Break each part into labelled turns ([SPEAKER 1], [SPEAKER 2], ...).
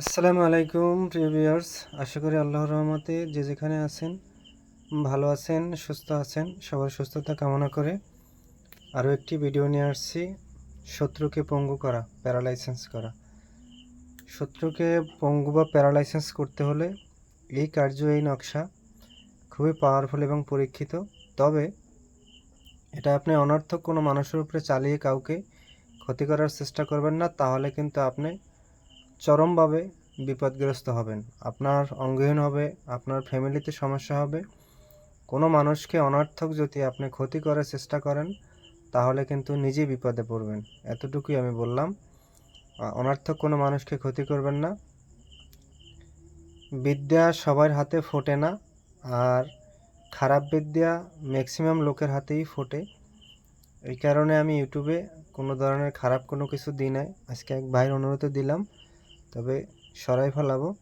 [SPEAKER 1] আসসালামু আলাইকুম, প্রিয় ভিউয়ার্স। আশা করি আল্লাহর রহমতে যে যেখানে আছেন, ভালো আছেন, সুস্থ আছেন, সবার সুস্থতা কামনা করে আরও একটি ভিডিও নিয়ে আসছি, শত্রুকে পঙ্গু করা, প্যারালাইসেন্স করা। শত্রুকে পঙ্গু বা প্যারালাইসেন্স করতে হলে এই কার্য এই নকশা খুবই পাওয়ারফুল এবং পরীক্ষিত। তবে এটা আপনি অনর্থক কোনো মানুষের উপরে চালিয়ে কাউকে ক্ষতি করার চেষ্টা করবেন না, তাহলে কিন্তু আপনি চরমভাবে বিপদগ্রস্ত হবেন। আপনার অঙ্গহীন হবে, আপনার ফ্যামিলিতে সমস্যা হবে। কোনো মানুষকে অনর্থক যদি আপনি ক্ষতি করার চেষ্টা করেন, তাহলে কিন্তু নিজেই বিপদে পড়বেন। এতটুকুই আমি বললাম। অনর্থক কোনো মানুষকে ক্ষতি করবেন না। বিদ্যা সবার হাতে ফোটে না, আর খারাপ বিদ্যা ম্যাক্সিমাম লোকের হাতেই ফোটে। এই কারণে আমি ইউটিউবে কোনো ধরনের খারাপ কোনো কিছু দিই নাই। আজকে এক ভাইয়ের অনুরোধে দিলাম তবে সরাই ফেলাবো।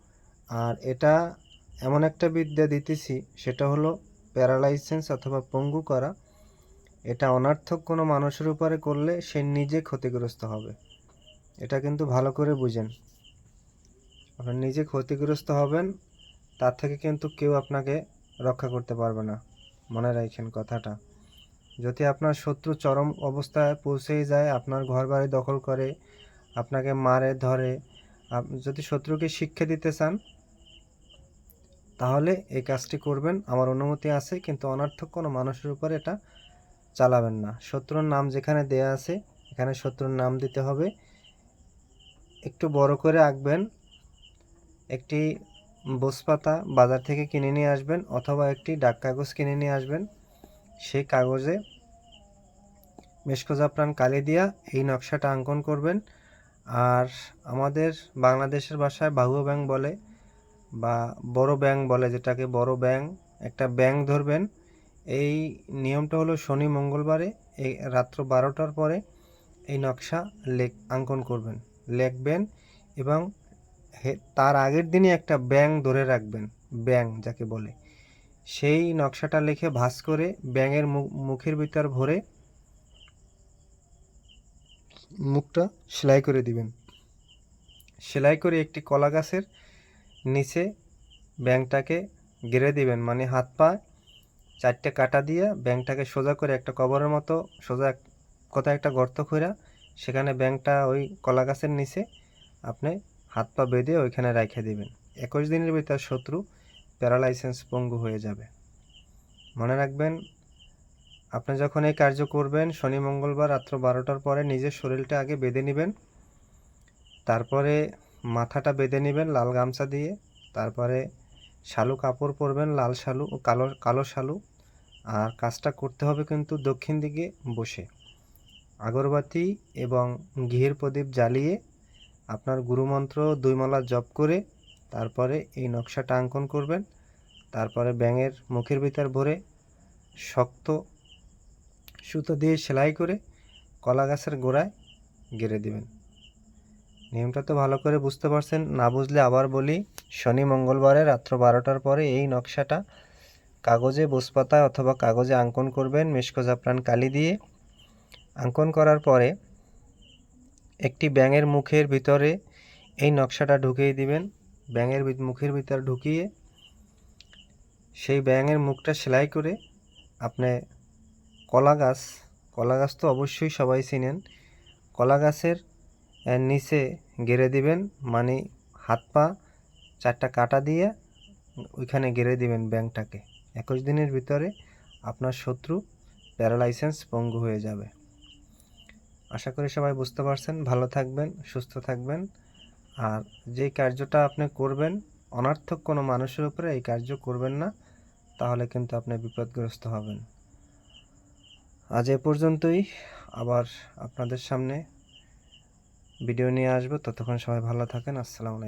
[SPEAKER 1] আর এটা এমন একটা বিদ্যা দিতেছি, সেটা হলো প্যারালাইসেন্স অথবা পঙ্গু করা। এটা অনার্থক কোনো মানুষের উপরে করলে সে নিজে ক্ষতিগ্রস্ত হবে। এটা কিন্তু ভালো করে বুঝেন। আপনার নিজে ক্ষতিগ্রস্ত হবেন, তার থেকে কিন্তু কেউ আপনাকে রক্ষা করতে পারবে না। মনে রাখেন কথাটা। যদি আপনার শত্রু চরম অবস্থায় পৌঁছেই যায়, আপনার ঘর বাড়ি দখল করে, আপনাকে মারে, ধরে যদি শত্রুকে শিক্ষা দিতে চান, তাহলে এই কাজটি করবেন। আমার অনুমতি আছে, কিন্তু অনার্থক কোনো মানুষের উপর এটা চালাবেন না। শত্রুর নাম যেখানে দেয়া আছে, এখানে শত্রুর নাম দিতে হবে। একটু বড় করে আঁকবেন, একটি বোসপাতা বাজার থেকে কিনে নিয়ে আসবেন, অথবা একটি ডাক কাগজ কিনে নিয়ে আসবেন। সেই কাগজে মেশকোজাপ্রাণ কালি দিয়া এই নকশাটা অঙ্কন করবেন। আর আমাদের বাংলাদেশের ভাষায় বাহু ব্যাং বলে বা বড় ব্যাং বলে, যেটাকে বড় ব্যাং, একটা ব্যাং ধরবেন। এই নিয়মটা হলো শনি মঙ্গলবারে এই রাত্র বারোটার পরে এই নকশা লেখ অঙ্কন করবেন। লিখবেন এবং তার আগের দিনই একটা ব্যাং ধরে রাখবেন, ব্যাং যাকে বলে। সেই নকশাটা লিখে ভাঁজ করে ব্যাঙের মুখের ভিতর ভরে মুখটা সেলাই করে দিবেন। সেলাই করে একটি কলা গাছের নিচে ব্যাংটাকে গেড়ে দিবেন। মানে হাত পা চারটে কাটা দিয়ে ব্যাংটাকে সোজা করে একটা কবরের মতো সোজা কোথাও একটা গর্ত খোঁড়া, সেখানে ব্যাংটা ওই কলা গাছের নিচে আপনি হাত পা বেঁধে ওইখানে রেখে দিবেন। একুশ দিনের ভিতর শত্রু প্যারালাইসেন্স পঙ্গু হয়ে যাবে। মনে রাখবেন আপনি যখন এই কার্য করবেন, শনি, মঙ্গলবার রাত্র বারোটার পরে নিজের শরীরটা আগে বেঁধে নেবেন। তারপরে মাথাটা বেঁধে নেবেন লাল গামছা দিয়ে। তারপরে শালু কাপড় পরবেন, লাল শালু ও কালো কালো শালু। আর কাজটা করতে হবে কিন্তু দক্ষিণ দিকে বসে। আগরবাতি এবং ঘিয়ের প্রদীপ জ্বালিয়ে আপনার গুরুমন্ত্র দুই মালা জপ করে তারপরে এই নকশাটা অঙ্কন করবেন। তারপরে ব্যাঙের মুখের ভিতর ভরে শক্ত সুতো দিয়ে সেলাই করে কলা গাছের গোড়ায় গেড়ে দিবেন। নিয়মটা তো ভালো করে বুঝতে পারছেন, না বুঝলে আবার বলি, শনি মঙ্গলবারে রাত্র বারোটার পরে এই নকশাটা কাগজে বসপাতায় অথবা কাগজে অঙ্কন করবেন, মেশকো জাফরান কালি দিয়ে। আঙ্কন করার পরে একটি ব্যাঙের মুখের ভিতরে এই নকশাটা ঢুকিয়ে দিবেন। ব্যাঙের মুখের ভিতরে ঢুকিয়ে সেই ব্যাঙের মুখটা সেলাই করে আপনি কলা গাছ কলা গাছ তো অবশ্যই সবাই চিনেন। কলা গাছের নিচে গেড়ে দিবেন মানে হাত পা, চারটা কাটা দিয়ে ওইখানে গেড়ে দিবেন ব্যাংকটাকে। একুশ দিনের ভিতরে আপনার শত্রু প্যারালাইসেন্স পঙ্গু হয়ে যাবে। আশা করি সবাই বুঝতে পারছেন। ভালো থাকবেন, সুস্থ থাকবেন। আর যেই কার্যটা আপনি করবেন, অনার্থক কোনো মানুষের উপরে এই কার্য করবেন না, তাহলে কিন্তু আপনি বিপদগ্রস্ত হবেন। আজ এ পর্যন্তই। আবার আপনাদের সামনে ভিডিও নিয়ে আসব। ততক্ষণ সবাই ভালো থাকেন। আসসালামু আলাইকুম।